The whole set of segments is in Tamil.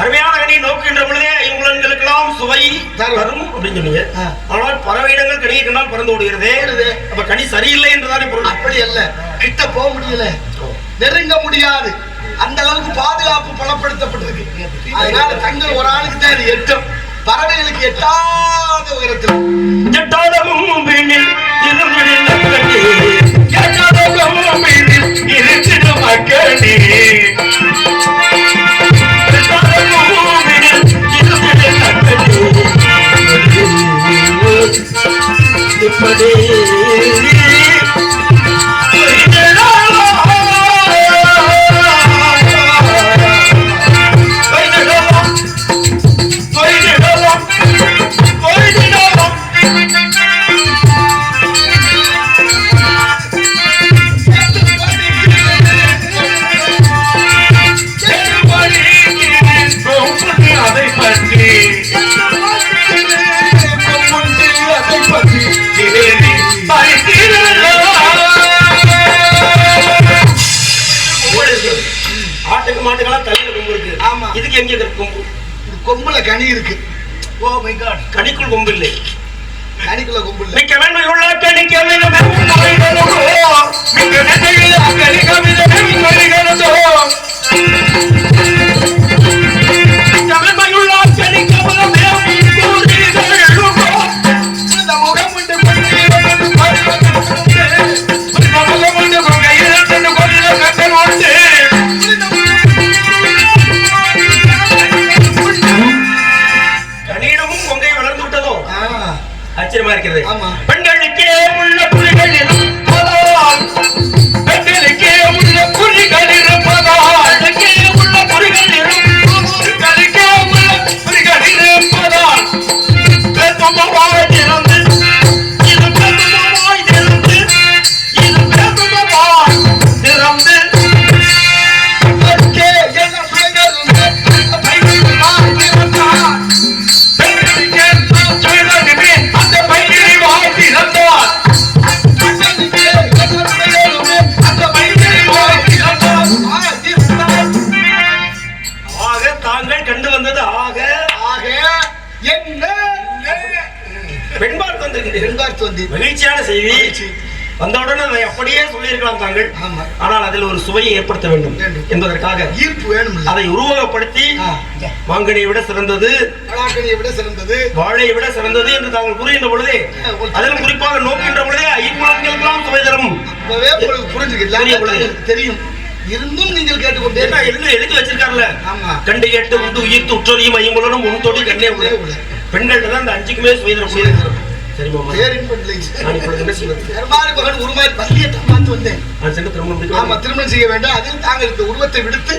அருமையான கனி நோக்கின்ற பொழுதே ஐம்புலன்களுக்கெல்லாம் சுவை தரும். தரும் அப்படின்னு சொன்னீங்க. ஆனால் பறவை இனங்கள் கனியை கண்டால் பறந்து ஓடுகிறதே. அப்ப கனி சரியில்லை என்றுதானே பொருள்? அப்படி அல்ல. கிட்ட போக முடியல. நெருங்க முடியாது. அந்த அளவுக்கு பாதுகாப்பு பலப்படுத்தப்பட்டிருக்கு. அதனால தங்கள் ஒரு ஆளுக்கு தான் இது எட்டும். பறவைகளுக்கு எட்டாத உயரத்தில். இருந்திட மக்களே. கனி இருக்கு. ஓ மை காட் கனிக்குள் கொம்பு இல்லை கனிக்குள்ள கொம்பு இல்ல மிக்க வெண்மையுள்ள ஆச்சரியமா இருக்கிறது ஆமா. செய்தி வந்தவுடன் அதை அப்படியே சொல்லியிருக்கலாம் தாங்கள். ஆனால் அதில் ஒரு சுவையை ஏற்படுத்த வேண்டும். என்பதற்காக ஈர்ப்பு வேணும்ல. அதை உருவகப்படுத்தி. மாங்கனியை விட சிறந்தது விட சிறந்தது. வாழையை விட சிறந்தது என்று தாங்கள் கூறுகின்ற பொழுதே அதிலும் குறிப்பாக நோக்கின்ற பொழுதே ஐம்புலன்களுக்கெல்லாம் சுவை தரும். தெரியும். இருந்தும் நீங்கள் கேட்டுக்கொண்டே எழுதி எழுதி வச்சிருக்காருல்ல. கண்டு கேட்டு உண்டு உயிர்த்து உற்றறியும் ஐம்புலனும் உன் தொடி கண்ணே உள்ள. பெண்கள்ட்ட தான் இந்த அஞ்சுக்குமே சுவை தரக்கூடியது. சரி மாமா பேரின்பம் இல்லை. நான் இப்பொழுது என்ன செய்வது பெருமாள் மகன் உருமாறி பள்ளியை மாத்து வந்தேன். நான் சென்று திருமணம் முடிக்க ஆமா திருமணம் செய்ய வேண்டாம். அதில் தாங்கள் இந்த உருவத்தை விடுத்து.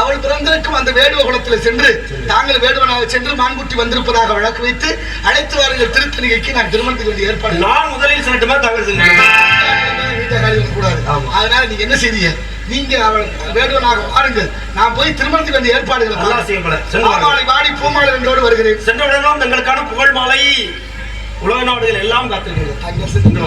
அவள் பிறந்திருக்கும் அந்த வேடுவ குளத்தில் சென்று தாங்கள் வேடுவனாக சென்று மான்குட்டி வந்திருப்பதாக வழக்கு வைத்து அழைத்து வாருங்கள் திருத்தணிகைக்கு நான் திருமணத்துக்கு வேண்டிய ஏற்பாடு நான் முதலில் செல்லட்டுமா தாங்கள் காலி கூடாது. அதனால நீங்க என்ன செய்றீங்க நீங்க அவள் வேடுவனாக வாருங்கள். நான் போய் திருமணத்துக்கு வேண்டிய ஏற்பாடுகளை சென்று வாடி பூமாலை என்றோடு வருகிறேன். சென்றவுடனும் தங்களுக்கான புகழ் மாலை. உலக நாடுகள் எல்லாம் காத்திருக்கிறது. அங்கே சென்று